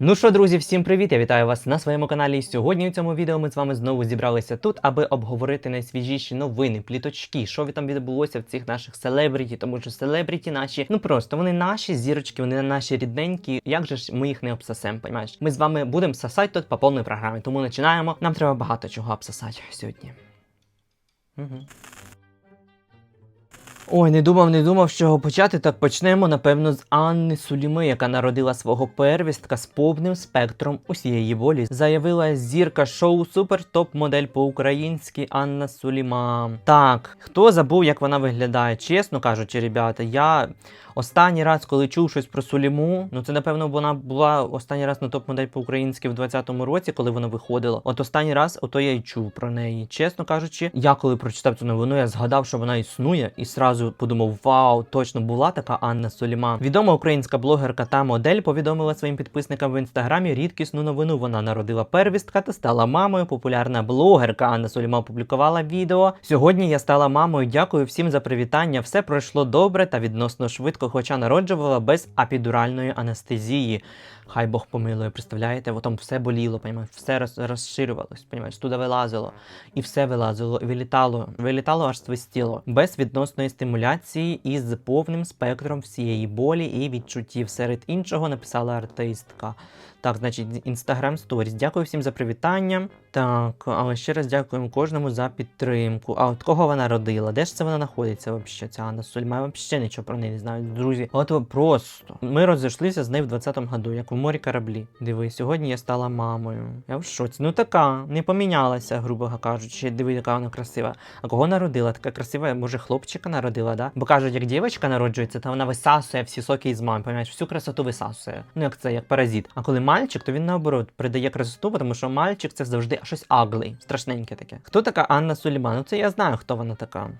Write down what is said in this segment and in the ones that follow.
Ну що, друзі, всім привіт! Я вітаю вас на своєму каналі. І Сьогодні у цьому відео ми з вами знову зібралися тут, аби обговорити найсвіжіші новини, пліточки, що там відбулося в цих наших селебріті, тому що селебріті наші, ну просто вони наші зірочки, вони наші рідненькі. Як же ж ми їх не обсосем, понімаєш? Ми з вами будемо сосати тут по повній програмі, тому починаємо. Нам треба багато чого обсосати сьогодні. Угу. Ой, не думав, не думав, з чого почати. Так почнемо, напевно, з Анни Суліми, яка народила свого первістка з повним спектром усієї волі. Заявила зірка шоу Супер Топ модель по-українськи Анна Суліма. Так, хто забув, як вона виглядає? Чесно кажучи, ребята, я останній раз, коли чув щось про Суліму, ну це напевно вона була останній раз на топ модель по-українськи в 20-му році, коли вона виходила. От останній раз, ото я й чув про неї. Чесно кажучи, я коли прочитав цю новину, я згадав, що вона існує, і сразу подумав: Вау, точно була така Анна Соліма. Відома українська блогерка та модель повідомила своїм підписникам в інстаграмі рідкісну новину. Вона народила первістка та стала мамою. Популярна блогерка Анна Соліма опублікувала відео. Сьогодні я стала мамою. Дякую всім за привітання. Все пройшло добре та відносно швидко, хоча народжувала без апідуральної анестезії. Хай Бог помилує, представляєте, От там все боліло, понімаєш, все роз, розширювалось, понімаєш, туди вилазило, і все вилазило, і вилітало, вилітало аж свистіло, без відносної стимуляції і з повним спектром всієї болі і відчуттів. Серед іншого написала артистка. Так, значить, Instagram Stories. Дякую всім за привітання. Так, але ще раз дякуємо кожному за підтримку. А от кого вона родила? Де ж це вона знаходиться взагалі? Ця Анна Сульма? Я взагалі нічого про неї не знаю, друзі. От просто ми розійшлися з нею в 20-му году, як морі кораблі. Диви, сьогодні я стала мамою. Я в шоці. Ну така, не помінялася, грубо кажучи. Диви, яка вона красива. А кого народила? Така красива, може, хлопчика народила, да? Бо кажуть, як дівчинка народжується, то вона висасує всі соки із мами, пам'ятаєш, всю красоту висасує. Ну як це, як паразит. А коли мальчик, то він наоборот придає красоту, тому що мальчик це завжди щось аглий, страшненьке таке. Хто така Анна Суліман? Ну це я знаю, хто вона така.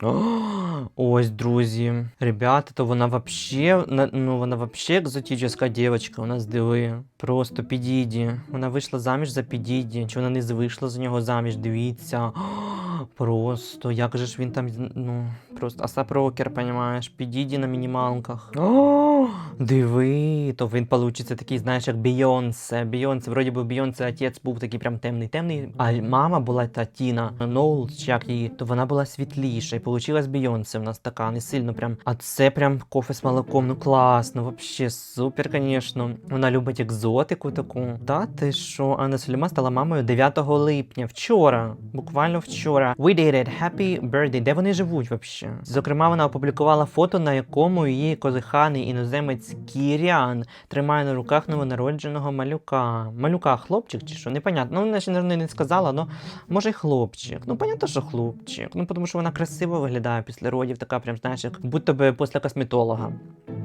Ось, друзі. Ребята, то вона вообще, ну вона вообще екзотична дівчинка. У нас диви. Просто підійді. Вона вийшла заміж за підійді. Чи вона не вийшла за нього заміж? Дивіться. Просто, як же ж він там, ну, просто асапрокер, понімаєш, підіді на мінімалках. О, диви, то він получиться такий, знаєш, як Бейонсе. Бейонсе, вроді би Бейонсе отець був такий прям темний, темний, а мама була та Тіна Ноул, як її, то вона була світліша. І получилась Бейонсе в нас така, не сильно прям. А це прям кофе з молоком, ну класно, вообще супер, звісно. Вона любить екзотику таку. Та ти що, Анна Суліма стала мамою 9 липня, вчора, буквально вчора. We did it, happy birthday. Де вони живуть вообще? Зокрема, вона опублікувала фото, на якому її коханий іноземець Кіріан тримає на руках новонародженого малюка. Малюка, хлопчик чи що? Непонятно. Ну, вона ще не сказала, але може й хлопчик. Ну, понятно, що хлопчик. Ну, тому що вона красиво виглядає після родів, така прям, знаєш, як будто би після косметолога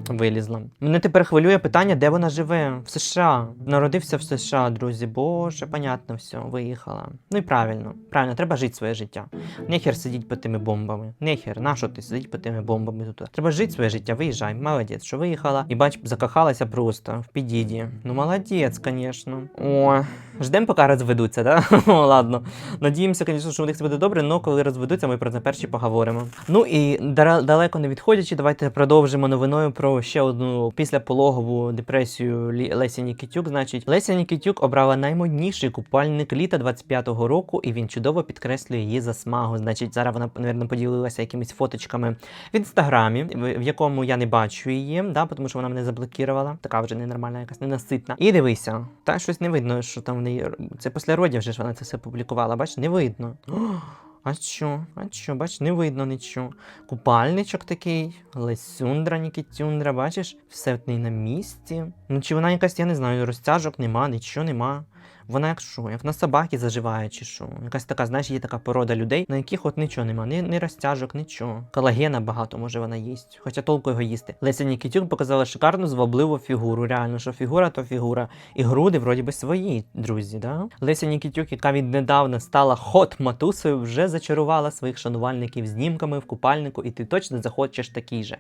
вилізла. Мене тепер хвилює питання, де вона живе? В США. Народився в США, друзі. Боже, понятно, все, виїхала. Ну і правильно, правильно, треба жити своє життя. Нехер сидіть по тими бомбами. Нехер, на що ти сидіть по тими бомбами тут? Треба жити своє життя, виїжджай. Молодець, що виїхала. І бач, закохалася просто в підіді. Ну, молодець, звісно. О, ждемо, поки розведуться, да? О, ладно. Надіємося, звісно, що у них все буде добре, але коли розведуться, ми про це перші поговоримо. Ну і далеко не відходячи, давайте продовжимо новиною про ще одну післяпологову депресію Лесі Нікітюк. Значить, Леся Нікітюк обрала наймодніший купальник літа 25-го року, і він чудово підкреслює її засмагу. Значить, зараз вона, мабуть, поділилася якимись фоточками в інстаграмі, в, якому я не бачу її, да, тому що вона мене заблокувала. Така вже ненормальна, якась ненаситна. І дивися, та щось не видно, що там в неї. Це після родів вже ж вона це все публікувала. Бачиш, не видно. А що? А що? Бач, не видно нічого. Купальничок такий, Лесюндра, Нікітюндра, бачиш, все в неї на місці. Ну чи вона якась, я не знаю, розтяжок нема, нічого нема. Вона як що, як на собаки заживає, чи що. Якась така, знаєш, є така порода людей, на яких от нічого нема, ні, ні розтяжок, нічого. Колагена багато може вона їсть, хоча толку його їсти. Леся Нікітюк показала шикарну звабливу фігуру. Реально, що фігура, то фігура. І груди вроді би свої, друзі, да? Леся Нікітюк, яка віднедавна стала хот матусою, вже зачарувала своїх шанувальників знімками в купальнику, і ти точно захочеш такий же.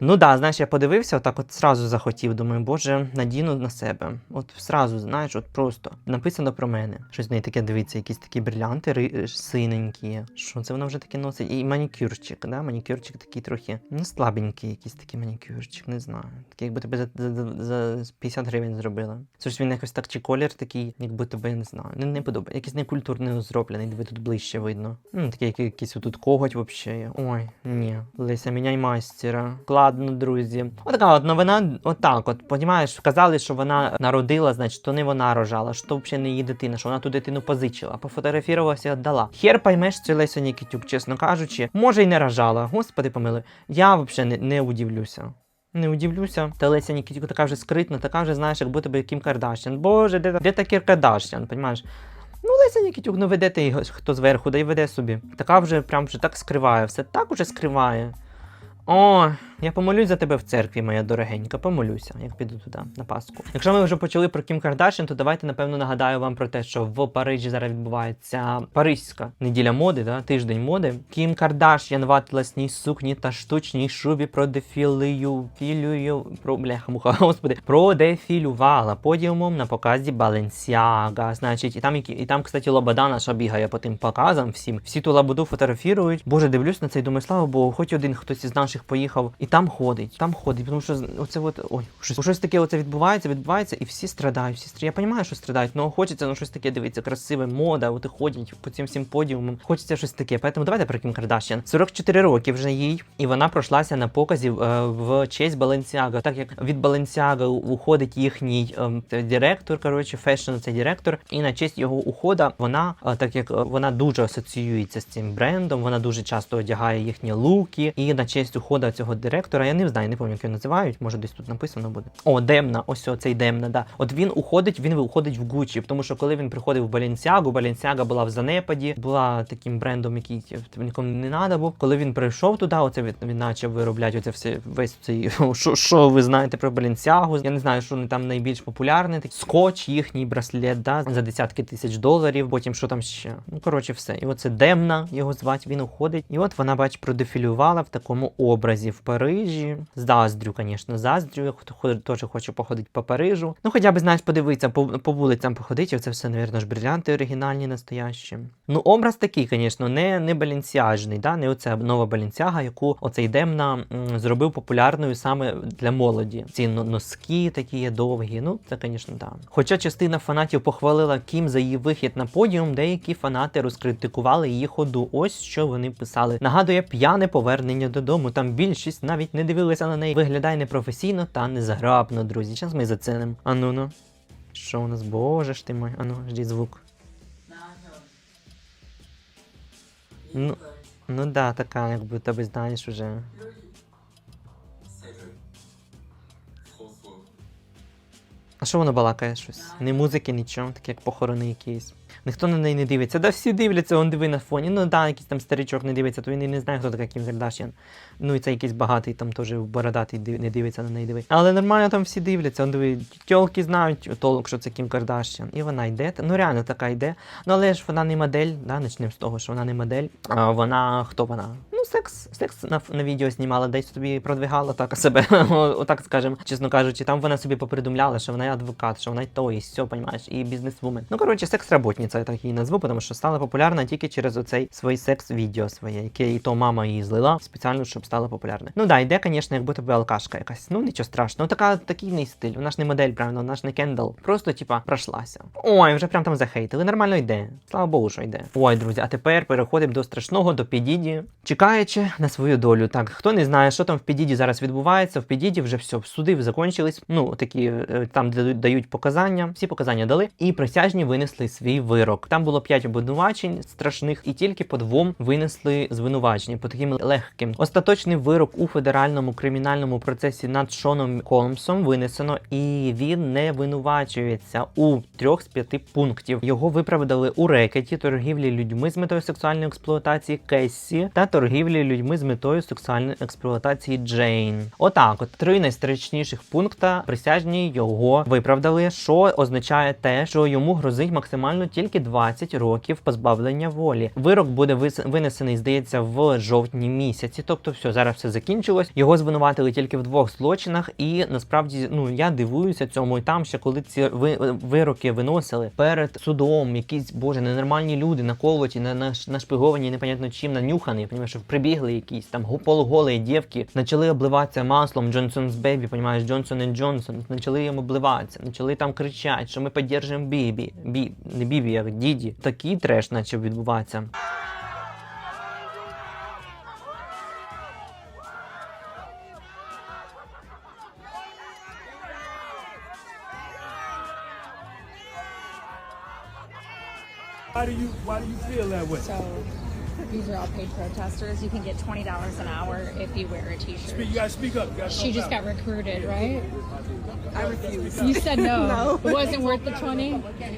Ну да, знаєш, я подивився, отак от сразу захотів. Думаю, боже, надіну на себе. От сразу, знаєш, от просто написано про мене. Щось в неї таке дивиться, якісь такі брилянти ри- синенькі. Що це вона вже таке носить? І манікюрчик, да? Манікюрчик такий трохи. Ну, слабенький, якийсь такий манікюрчик, не знаю. Такий, якби тебе за, за, за, за 50 гривень зробили. Це ж він якось так, чи колір такий, якби тебе, не знаю. Не, не подобає. Якийсь некультурно зроблений, диви тут ближче видно. Ну, такий, який- якийсь отут коготь взагалі. Ой, ні. Леся, міняй майстера. Ладно, друзі. Отака от новина, отак от, понімаєш, казали, що вона народила, значить, то не вона рожала, що взагалі не її дитина, що вона ту дитину позичила, пофотографірувалася і віддала. Хер поймеш цю Лесю Нікітюк, чесно кажучи, може й не рожала. Господи помилуй. Я взагалі не, не удивлюся. Не удивлюся. Та Леся Нікітюк така вже скритна, така вже, знаєш, як будто би Кім Кардашян. Боже, де, де та Кім Кардашян, понімаєш? Ну, Леся Нікітюк, ну ведете його хто зверху, да й веде собі. Така вже прям вже так скриває, все так уже скриває. О, я помолюсь за тебе в церкві, моя дорогенька, помолюся, як піду туди на Пасху. Якщо ми вже почали про Кім Кардашін, то давайте напевно нагадаю вам про те, що в Парижі зараз відбувається Паризька неділя моди, да? тиждень моди. Кім Кардашян в атласній сукні та штучній шубі продефілюю, філюю, про бляха муха, господи, продефілювала подіумом на показі Balenciaga. Значить, і там, які- і там, кстати, Лобода наша бігає по тим показам всім. Всі ту лабуду фотографірують. Боже, дивлюсь на це і думаю, слава Богу, хоч один хтось із наших поїхав і там ходить, там ходить, тому що оце от ой, щось, щось таке оце відбувається, відбувається, і всі страдають. Всі стра- Я розумію, що страдають, але хочеться ну щось таке дивитися, красиве, мода, от ходять по цим всім подіумам. Хочеться щось таке. Поэтому давайте про Кім Кардашян. 44 роки вже їй, і вона пройшлася на показі е, в честь Balenciaga. Так як від Balenciaga уходить їхній ем, директор, коротше, фешн це директор, і на честь його ухода вона, е, так як е, вона дуже асоціюється з цим брендом, вона дуже часто одягає їхні луки. І на честь уходу цього директора, я не знаю, не пам'ятаю, як його називають, може десь тут написано буде. О, Демна, ось цей Демна, да. От він уходить, він уходить в Гуччі, тому що коли він приходив в Баленсіагу, Баленсіага була в занепаді, була таким брендом, який типу, нікому не треба був. Коли він прийшов туди, оце він, він почав виробляти оце все весь цей що, що ви знаєте про Баленсіагу. Я не знаю, що вони там найбільш популярне. Скотч, їхній браслет, да, за десятки тисяч доларів. Потім що там ще. Ну коротше, все. І оце Демна його звати. Він уходить. І от вона, бач, продефілювала в такому образі в Парижі. Заздрю, звісно, заздрю. Хто- теж хочу походити по Парижу. Ну, хоча б, знаєш, подивитися, по, по вулицям походити. Це все, навірно, ж брилянти оригінальні, настоящі. Ну, образ такий, звісно, не, не баленсіажний, да? не оця нова баленсіага, яку оцей Демна м, зробив популярною саме для молоді. Ці но- носки такі є довгі. Ну, це, звісно, да. Хоча частина фанатів похвалила Кім за її вихід на подіум, деякі фанати розкритикували її ходу. Ось що вони писали. Нагадує п'яне повернення додому. Там більшість навіть не дивилися на неї. Виглядає непрофесійно та незаграбно, друзі. Зараз ми зацінимо. Ану ну. Що у нас? Боже ж ти мой. Ану, жди звук. Ну, ну да, така, як будто би знаєш уже. А що воно балакає щось? Ні музики, нічого, таке як похорони якісь. Ніхто на неї не дивиться. Да всі дивляться, он диви на фоні. Ну да, якийсь там старичок не дивиться, то він і не знає, хто така Кім Кардашян. Ну і це якийсь багатий, там теж бородатий не дивиться на неї диви. Але нормально там всі дивляться. Он диви, тьолки знають толк, що це Кім Кардашян. І вона йде. Ну реально така йде. Ну але ж вона не модель, да, почнемо з того, що вона не модель. А вона хто вона? Ну, секс, секс на, на відео знімала, десь собі продвигала так себе, отак скажемо, чесно кажучи, там вона собі попридумляла, що вона і адвокат, що вона й то, і все, понімаєш, і бізнесвумен. Ну, коротше, секс-работниця, я так її назву, тому що стала популярна тільки через оцей свій секс-відео своє, яке і то мама її злила спеціально, щоб стала популярною. Ну да, йде, звісно, як будто би алкашка якась. Ну нічого страшного. Ну така такий не стиль. Вона ж не модель, правильно, вона ж не кендал. Просто, типа, пройшлася. Ой, вже прям там захейтили. Нормально йде. Слава Богу, що йде. Ой, друзі, а тепер переходимо до страшного, до Підіді. Чекаючи на свою долю. Так, хто не знає, що там в Підіді зараз відбувається, в Підіді вже все, суди закончились. Ну, такі е, там дають показання. Всі показання дали, і присяжні винесли свій вирок. Там було п'ять обвинувачень страшних, і тільки по двом винесли звинувачення, по таким легким. Остаточний вирок у федеральному кримінальному процесі над Шоном Колмсом винесено, і він не винувачується у трьох з п'яти пунктів. Його виправдали у рекеті, торгівлі людьми з метою сексуальної експлуатації Кессі та торгівлі торгівлі людьми з метою сексуальної експлуатації Джейн. Отак, от три найстрашніших пункта присяжні його виправдали, що означає те, що йому грозить максимально тільки 20 років позбавлення волі. Вирок буде винесений, здається, в жовтні місяці. Тобто, все зараз все закінчилось. Його звинуватили тільки в двох злочинах, і насправді, ну я дивуюся цьому. І там ще коли ці ви, вироки виносили перед судом, якісь боже ненормальні люди на, на, нашпиговані, непонятно чим, нанюхані. Понімаєш, прибігли якісь там полуголі дівки, почали обливатися маслом Johnson's Baby, понімаєш, Johnson Johnson, почали їм обливатися, почали там кричати, що ми підтримуємо Бібі, Бі, не Бібі, як Діді. Такий треш почав відбуватися. Why do you Why do you feel that way? So these are all paid protesters. You can get twenty dollars an hour if you wear a T-shirt. Speak, you gotta speak up. You gotta She just loud. got recruited, right? I refuse. You said no. It wasn't worth the twenty.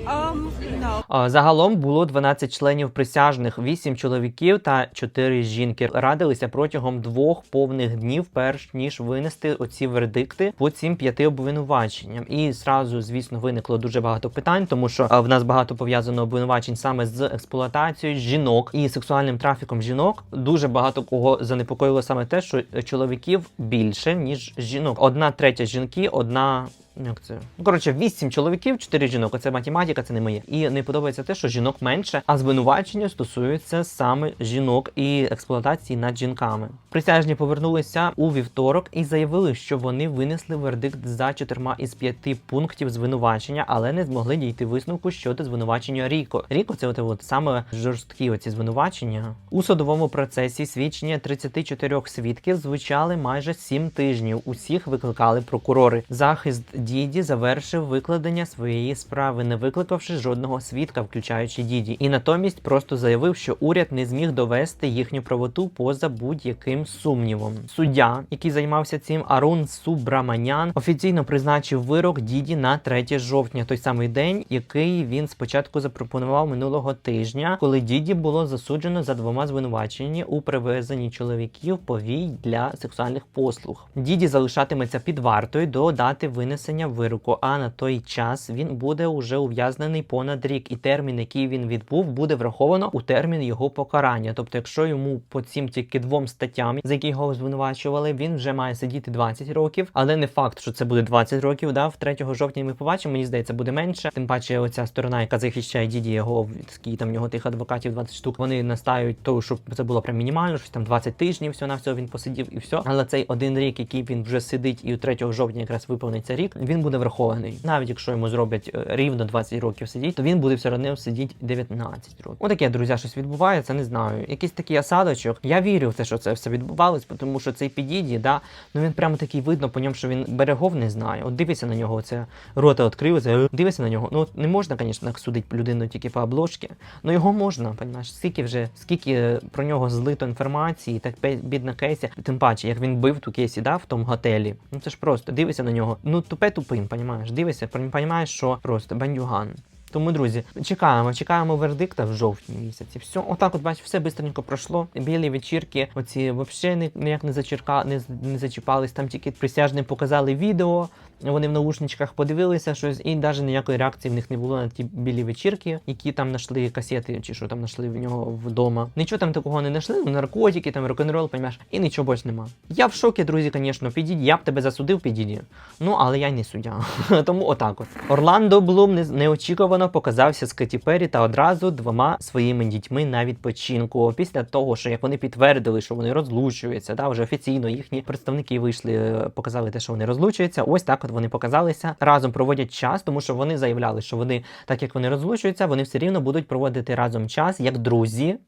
Um, no. Загалом було 12 членів присяжних, 8 чоловіків та 4 жінки. Радилися протягом двох повних днів, перш ніж винести оці вердикти по цим п'яти обвинуваченням. І зразу, звісно, виникло дуже багато питань, тому що в нас багато пов'язано обвинувачень саме з експлуатацією жінок і сексуальним трафіком жінок. Дуже багато кого занепокоїло саме те, що чоловіків більше ніж жінок. Одна третя жінки, одна. Як це? Ну, коротше, вісім чоловіків, чотири жінок. Оце математика, це не моє. І не подобається те, що жінок менше, а звинувачення стосуються саме жінок і експлуатації над жінками. Присяжні повернулися у вівторок і заявили, що вони винесли вердикт за чотирма із п'яти пунктів звинувачення, але не змогли дійти висновку щодо звинувачення Ріко. Ріко це от, от саме жорсткі оці звинувачення. У судовому процесі свідчення 34 свідків звучали майже 7 тижнів. Усіх викликали прокурори. Захист Діді завершив викладення своєї справи, не викликавши жодного свідка, включаючи Діді, і натомість просто заявив, що уряд не зміг довести їхню правоту поза будь-яким сумнівом. Суддя, який займався цим, Арун Субраманян, офіційно призначив вирок Діді на 3 жовтня, той самий день, який він спочатку запропонував минулого тижня, коли Діді було засуджено за двома звинуваченнями у привезенні чоловіків повій для сексуальних послуг. Діді залишатиметься під вартою до дати винесення вироку. А на той час він буде уже ув'язнений понад рік, і термін, який він відбув, буде враховано у термін його покарання. Тобто, якщо йому по цим тільки двом статтям, за які його звинувачували, він вже має сидіти 20 років, але не факт, що це буде 20 років. Да, в 3 жовтня ми побачимо. Мені здається, буде менше. Тим паче, оця сторона, яка захищає діді його скільки там нього тих адвокатів 20 штук. Вони настають того, щоб це було прям мінімально, щось там 20 тижнів. Всього на всього він посидів і все. Але цей один рік, який він вже сидить, і у 3 жовтня якраз виповниться рік, він буде врахований. Навіть якщо йому зроблять е, рівно 20 років сидіть, то він буде все одно сидіти 19 років. Отаке, друзі, щось відбувається, не знаю. Якийсь такий осадочок. Я вірю в те, що це все відбувалось, тому що цей підіді, да, ну він прямо такий видно по ньому, що він берегов не знає. От дивися на нього, це рота відкрився, дивися на нього. Ну не можна, звісно, судити людину тільки по обложці, ну його можна, понімаєш, скільки вже, скільки про нього злито інформації, так бідна Кейсі, тим паче, як він бив ту Кейсі, да, в тому готелі. Ну це ж просто дивися на нього. Ну тупе тупим, понімаєш? Дивися, понімаєш, що просто бандюган. Тому, друзі, чекаємо, чекаємо вердикта в жовтні місяці. Все, отак, от бачиш, все бистренько пройшло. Білі вечірки, оці взагалі ніяк не зачерка, не, не зачіпались. Там тільки присяжним показали відео. Вони в наушничках подивилися щось, і навіть ніякої реакції в них не було на ті білі вечірки, які там знайшли касети, чи що там знайшли в нього вдома. Нічого там такого не знайшли, ну, наркотики, там рок-н-рол, понімаєш, і нічого більше нема. Я в шокі, друзі, звісно, підійді. Я б тебе засудив, підійді. Ну, але я не суддя. Тому отак от. Орландо Блум неочікувано показався з Кеті Перрі та одразу двома своїми дітьми на відпочинку. Після того, що як вони підтвердили, що вони розлучуються, да, вже офіційно їхні представники вийшли, е, показали те, що вони розлучуються. Ось так от вони показалися. Разом проводять час, тому що вони заявляли, що вони, так як вони розлучуються, вони все рівно будуть проводити разом час як друзі.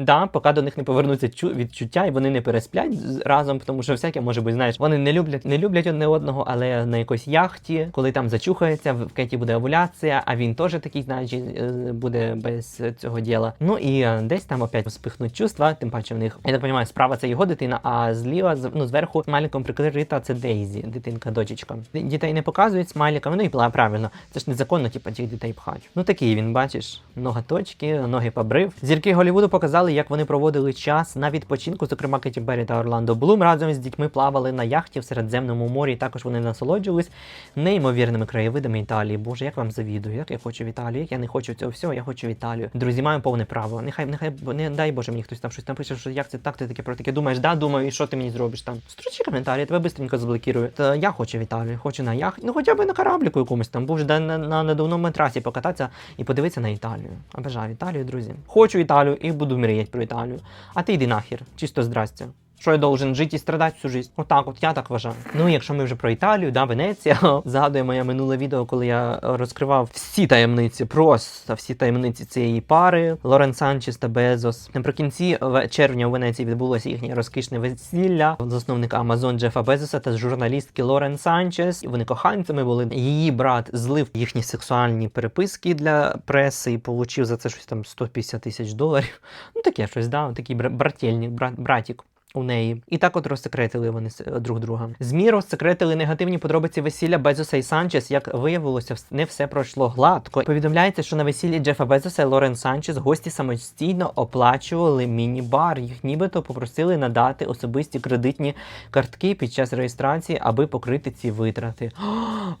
Да, поки до них не повернуться чу- відчуття, і вони не пересплять разом, тому що всяке може бути, знаєш, вони не люблять, не люблять одне одного, але на якоїсь яхті, коли там зачухається, в Кеті буде овуляція, а він теж такий, значить, е, буде без цього діла. Ну і е, десь там опять спихнуть чувства, тим паче в них, я так розумію, справа це його дитина, а зліва, ну, зверху смайликом прикрита це Дейзі, дитинка, дочечка. Дітей не показують смайликами, ну і правильно, це ж незаконно, типу, тих дітей пхать. Ну такий він, бачиш, ноготочки, ноги побрив. Зірки Голлівуду показали, розповідали, як вони проводили час на відпочинку, зокрема Кеті Беррі та Орландо Блум разом з дітьми плавали на яхті в Середземному морі. І також вони насолоджувались неймовірними краєвидами Італії. Боже, як вам завідую, як я хочу в Італію, я не хочу цього всього, я хочу в Італію. Друзі, маю повне право. Нехай, нехай не дай Боже, мені хтось там щось напише, що як це так, ти таке про таке думаєш, да, думаю, і що ти мені зробиш там. Строчи коментарі, тебе бистренько заблокірую. Та я хочу в Італію, хочу на яхт, ну хоча б на корабліку якомусь там, був на, на, на надувному трасі покататися і подивитися на Італію. Обожаю Італію, друзі. Хочу Італію і буду мріяти про Італію. А ти йди нахер, чисто здрастя. Що я должен жити і страдати всю життя? Отак, от я так вважаю. Ну, якщо ми вже про Італію, да, Венеція, згадує моє минуле відео, коли я розкривав всі таємниці, просто всі таємниці цієї пари Лорен Санчес та Безос. Наприкінці червня у Венеції відбулося їхнє розкішне весілля засновника Амазон Джефа Безоса та журналістки Лорен Санчес. Вони коханцями були. Її брат злив їхні сексуальні переписки для преси і получив за це щось там 150 тисяч доларів. Ну таке щось, да, такий бра- брательник, брат, братік. У неї і так от розсекретили вони друг друга. Змі розсекретили негативні подробиці весілля Безоса і Санчес. Як виявилося, не все пройшло гладко. Повідомляється, що на весіллі Джефа Безоса і Лорен Санчес гості самостійно оплачували міні-бар. Їх нібито попросили надати особисті кредитні картки під час реєстрації, аби покрити ці витрати. О,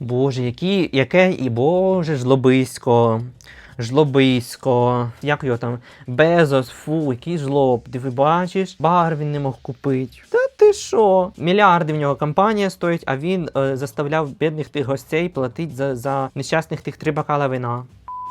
Боже, які, яке і Боже жлобисько. Жлобисько, як його там, Безос, фу, який жлоб. Ти ви бачиш, бар він не мог купити. Та ти що? Мільярди в нього компанія стоїть, а він е, заставляв бідних тих гостей платити за, за нещасних тих три бокала вина.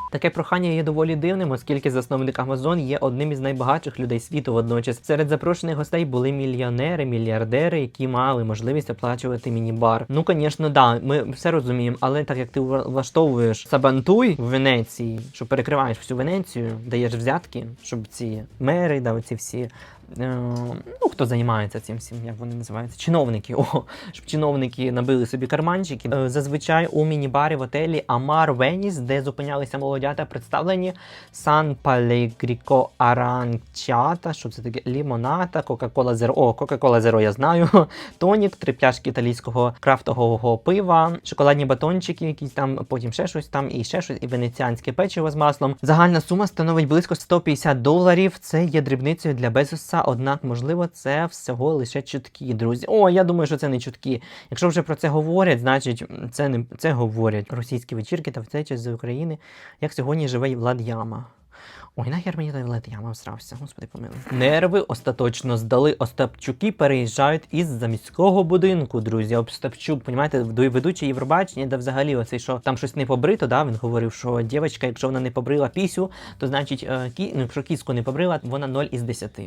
Таке прохання є доволі дивним, оскільки засновник Amazon є одним із найбагатших людей світу водночас. Серед запрошених гостей були мільйонери, мільярдери, які мали можливість оплачувати міні-бар. Ну, звісно, да, ми все розуміємо, але так як ти вла- влаштовуєш сабантуй в Венеції, що перекриваєш всю Венецію, даєш взятки, щоб ці мери, да, оці всі. Е, Ну, хто займається цим всім, як вони називаються? Чиновники. О, щоб чиновники набили собі карманчики. Е, Зазвичай у міні-барі в отелі Амар Веніс, де зупинялися молодята, представлені Сан Палегріко Аранчата, що це таке лімоната, Кока-Кола Зеро. О, Кока-Кола Зеро я знаю. Тонік, три пляшки італійського крафтового пива, шоколадні батончики, якісь там, потім ще щось там, і ще щось, і венеціанське печиво з маслом. Загальна сума становить близько 150 доларів. Це є дрібницею для Безоса, однак, можливо, це всього лише чутки, друзі. О, я думаю, що це не чутки. Якщо вже про це говорять, значить це не це говорять російські вечірки та втечі з України, як сьогодні живе Влад Яма. Ой, нахер мені той Влад Яма всрався, господи помилуй. Нерви остаточно здали. Остапчуки переїжджають із заміського будинку, друзі. Остапчук, понімаєте, ведучий Євробачення, де взагалі оцей, що там щось не побрито, да, він говорив, що дівчинка, якщо вона не побрила пісю, то значить, е, кі... ну, якщо кіску не побрила, вона 0 із 10.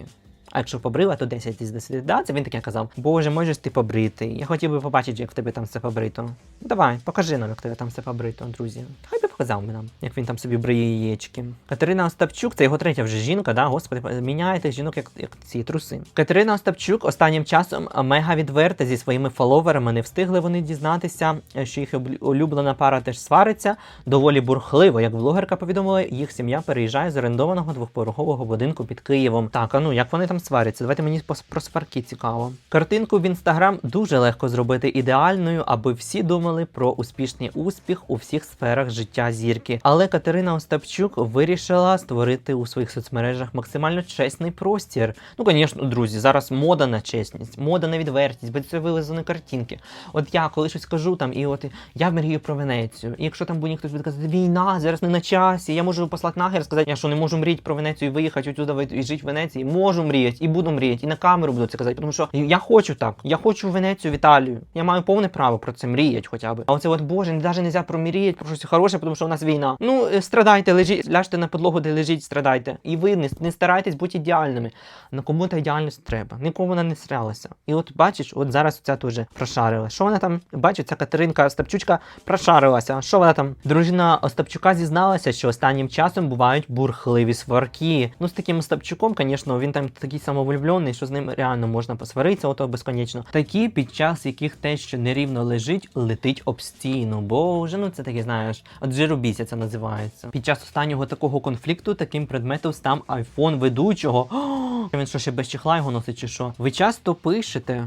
А якщо побрила, то 10 із 10. Да, це він таке казав. Боже, можеш ти побрити. Я хотів би побачити, як в тебе там все побрито. Давай, покажи нам, як в тебе там все побрито, друзі. Хай би показав би нам, як він там собі бриє яєчки. Катерина Остапчук, це його третя вже жінка, да, господи, міняєте жінок як, як ці труси. Катерина Остапчук останнім часом мега відверта зі своїми фоловерами. Не встигли вони дізнатися, що їх улюблена пара теж свариться. Доволі бурхливо, як блогерка повідомила, їх сім'я переїжджає з орендованого двохпорохового будинку під Києвом. Так, а ну як вони там сваряться? Давайте мені про сварки цікаво. Картинку в інстаграм дуже легко зробити ідеальною, аби всі думали про успішний успіх у всіх сферах життя зірки. Але Катерина Остапчук вирішила створити у своїх соцмережах максимально чесний простір. Ну, звісно, друзі, зараз мода на чесність, мода на відвертість, бо це вилизані картинки. От я коли щось кажу там, і от я мрію про Венецію. І якщо там буде хтось буде війна зараз не на часі, я можу послати нахер сказати, я що не можу мріяти про Венецію і виїхати отсюда і жити в Венеції. Можу мріяти і буду мріяти, і на камеру буду це казати, тому що я хочу так. Я хочу в Венецію, в Італію. Я маю повне право про це мріяти хоча б. А оце от боже, навіть не можна промріяти про щось хороше, тому що у нас війна. Ну е, страдайте, лежіть, ляжте на підлогу, де лежіть, страдайте. І ви не, не старайтесь бути ідеальними. На кому та ідеальність треба. Нікому вона не стрялася. І от бачиш, от зараз ця теж прошарила. Що вона там? Бачиш, ця Катеринка Остапчучка прошарилася. Що вона там? Дружина Остапчука зізналася, що останнім часом бувають бурхливі сварки. Ну з таким Остапчуком, звісно, він там такий самовлюблений, що з ним реально можна посваритися, ото безконечно. Такі, під час яких те, що нерівно лежить, летить об стіну. Боже, ну це таке, знаєш, от жиробійся це називається. Під час останнього такого конфлікту таким предметом став айфон ведучого. Він що ще без чехла його носить, чи що? Ви часто пишете.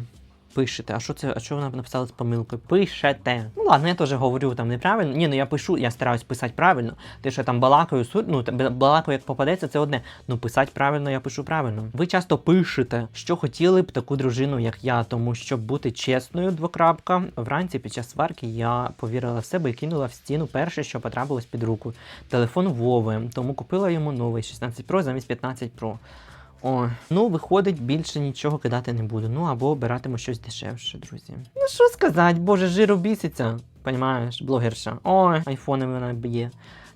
Пишете. А що це? А що вона написала з помилкою? Пишете. Ну ладно, я теж говорю там неправильно. Ні, ну я пишу, я стараюсь писати правильно. Те, що я там балакаю, суть, ну балакаю, як попадеться, це одне. Ну писати правильно, я пишу правильно. Ви часто пишете, що хотіли б таку дружину, як я, тому щоб бути чесною, двокрапка. Вранці під час сварки я повірила в себе і кинула в стіну перше, що потрапилось під руку. Телефон Вови. Тому купила йому новий 16 Pro замість 15 Pro. О, ну виходить, більше нічого кидати не буду. Ну або обиратиму щось дешевше, друзі. Ну що сказати, боже, жиру біситься. Понімаєш, блогерша. Ой, айфони вона б'є.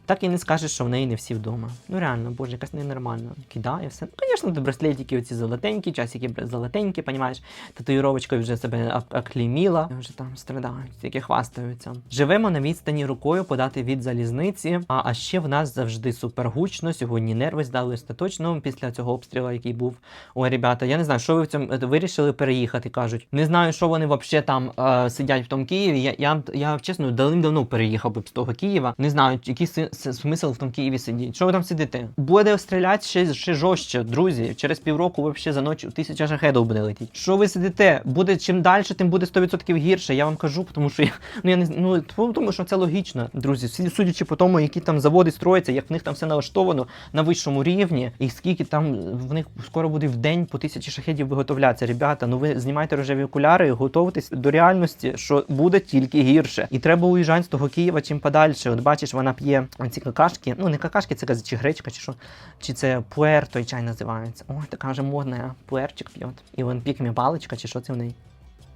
Так і не скажеш, що в неї не всі вдома. Ну реально, боже, якась ненормальна. Кидає все. Ну, звісно, то браслетики оці золотенькі, часики золотенькі, понімаєш. Татуїровочкою вже себе оклейміла. Вже там страдають, тільки хвастаються. Живемо на відстані рукою подати від залізниці. А, а ще в нас завжди супергучно. Сьогодні нерви здали остаточно після цього обстрілу, який був. Ой, ребята, я не знаю, що ви в цьому е, вирішили переїхати. кажуть. Не знаю, що вони взагалі там е, сидять в тому Києві. Я, я, я чесно давним-давно переїхав би з того Києва. Не знаю, с- смисл в тому Києві сидіти. Що ви там сидите? Буде стріляти ще, ще жорстче, друзі. Через півроку ви ще за ніч тисяча шахедів буде летіти. Що ви сидите? Буде чим далі, тим буде 100% гірше. Я вам кажу, тому що я ну я не ну тому- що це логічно, друзі. Судячи по тому, які там заводи строяться, як в них там все налаштовано на вищому рівні, і скільки там в них скоро буде в день по тисячі шахедів виготовлятися. Ребята, ну ви знімайте рожеві окуляри і до реальності, що буде тільки гірше. І треба уїжджати з того Києва чим подальше. От бачиш, вона п'є ці какашки. Ну не какашки, це чи гречка, чи що, чи це пуер, той чай називається. Ой, така вже модна, пуерчик п'є. І вон пікмі паличка, чи що це в неї.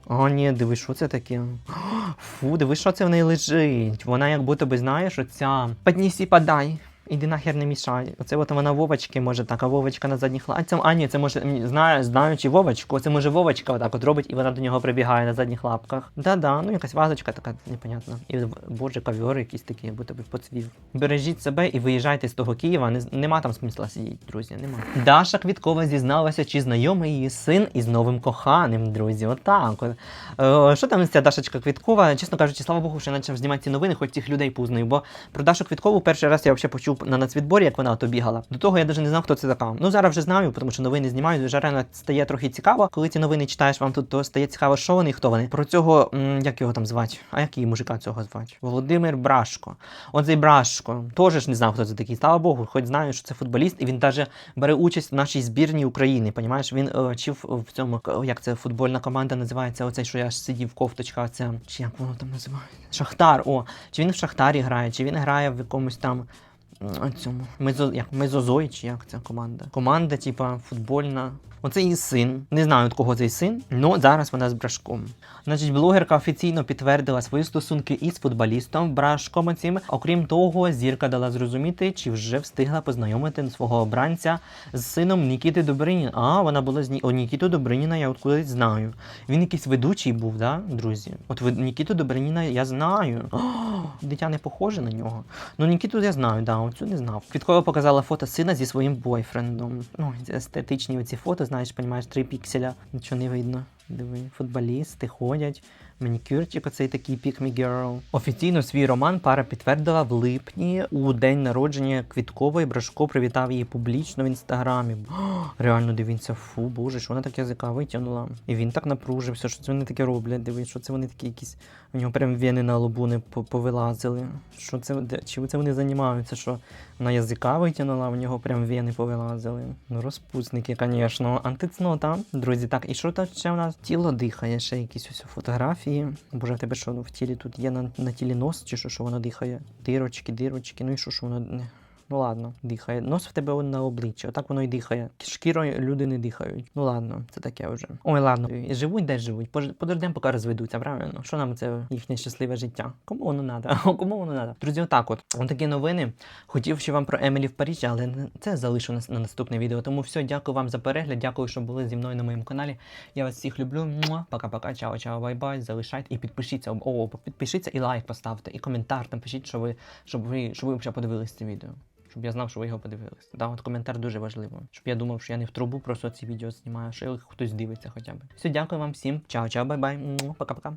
О, ні, диви, що це таке? Фу, диви, що це в неї лежить. Вона як будто би знає, що ця. Подніси, подай. Іди нахер не мішай. Оце от вона Вовочки може так, а Вовочка на задніх лапках. А ні, це може м, знає, знаючи Вовочку, це може Вовочка отак от робить, і вона до нього прибігає на задніх лапках. Да-да, ну якась вазочка така непонятна. І боже, ковер якийсь такий, як будто би поцвів. Бережіть себе і виїжджайте з того Києва. Не, нема там смисла сидіти, друзі. Нема. Даша Квіткова зізналася, чи знайомий її син із новим коханим, друзі. Отак. От. Е, що там ця Дашечка Квіткова? Чесно кажучи, слава Богу, що я почав знімати ці новини, хоч цих людей познаю. Бо про Дашу Квіткову перший раз я взагалі почув на нацвідборі, як вона ото бігала. До того я навіть не знав, хто це така. Ну зараз вже знаю, тому що новини знімають. Вже реально стає трохи цікаво. Коли ці новини читаєш, вам тут то стає цікаво, що вони хто вони. Про цього, м, як його там звати? А як її мужика цього звати? Володимир Брашко. Оцей Брашко. Теж не знав, хто це такий. Слава Богу, хоч знаю, що це футболіст, і він навіть бере участь в нашій збірній України. Понімаєш? Він е, чи в, в цьому як це футбольна команда називається? Оцей, що я ж сидів кофточка. Це чи як воно там називається? Шахтар. О, чи він в Шахтарі грає, чи він грає в якомусь там. Цьому мезо, як мезозой, чи як ця команда? Команда, типа, футбольна. Оце її син. Не знаю, від кого цей син, але зараз вона з брашком. Значить, блогерка офіційно підтвердила свої стосунки із футболістом Брашком цим. Окрім того, зірка дала зрозуміти, чи вже встигла познайомити свого обранця з сином Нікіти Добриніна. А, вона була з. О, Нікіту Добриніна, я от кудись знаю. Він якийсь ведучий був, да, друзі? От ви... Нікіту Добриніна я знаю. О, дитя не похоже на нього. Ну, Нікіту я знаю, да, оцю не знав. Квіткова показала фото сина зі своїм бойфрендом. Ну, естетичні оці фото, знаєш, понімаєш, три пікселя. Нічого не видно. Диви, футболісти ходять. Манікюрчик, оцей такий pick me girl. Офіційно свій роман пара підтвердила в липні у день народження Квіткової. Брашко привітав її публічно в інстаграмі. О, реально дивіться, фу, боже, що вона так язика витягнула. І він так напружився, що це вони таке роблять. Дивись, що це вони такі якісь. У нього прям вени на лобу не по- повилазили. Що це чи це вони займаються? Що вона язика витягнула, у нього прям вени повилазили. Ну, розпусники, звісно. Антицнота. Друзі, так, і що там ще в нас? Тіло дихає, ще якісь ось фотографії. Боже, в тебе що в тілі тут є на, на тілі нос, чи що, що воно дихає? Дирочки, дирочки, ну і що, що воно. Ну ладно, дихає. Нос тебе на обличчі, отак воно і дихає. Шкірою люди не дихають. Ну ладно, це таке вже. Ой, ладно. Живуть де живуть. Подождемо, поки розведуться, правильно? Що нам це їхнє щасливе життя? Кому воно надо? Кому воно надо? Друзі, отак от. Ось такі новини. Хотів ще вам про Емілі в Парижі, але це залишу на, на наступне відео. Тому все, дякую вам за перегляд. Дякую, що були зі мною на моєму каналі. Я вас всіх люблю. Пока-пока. Чао, чао, бай-бай. Залишайте і підпишіться. О, підпишіться і лайк поставте, і коментар там пишіть, що ви, щоб ви, щоб ви вже подивились це відео. Щоб я знав, що ви його подивились. Да, от коментар дуже важливо. Щоб я думав, що я не в трубу просто ці відео знімаю, що хтось дивиться хоча б. Все, дякую вам всім. Чао, чао, бай-бай. Пока-пока.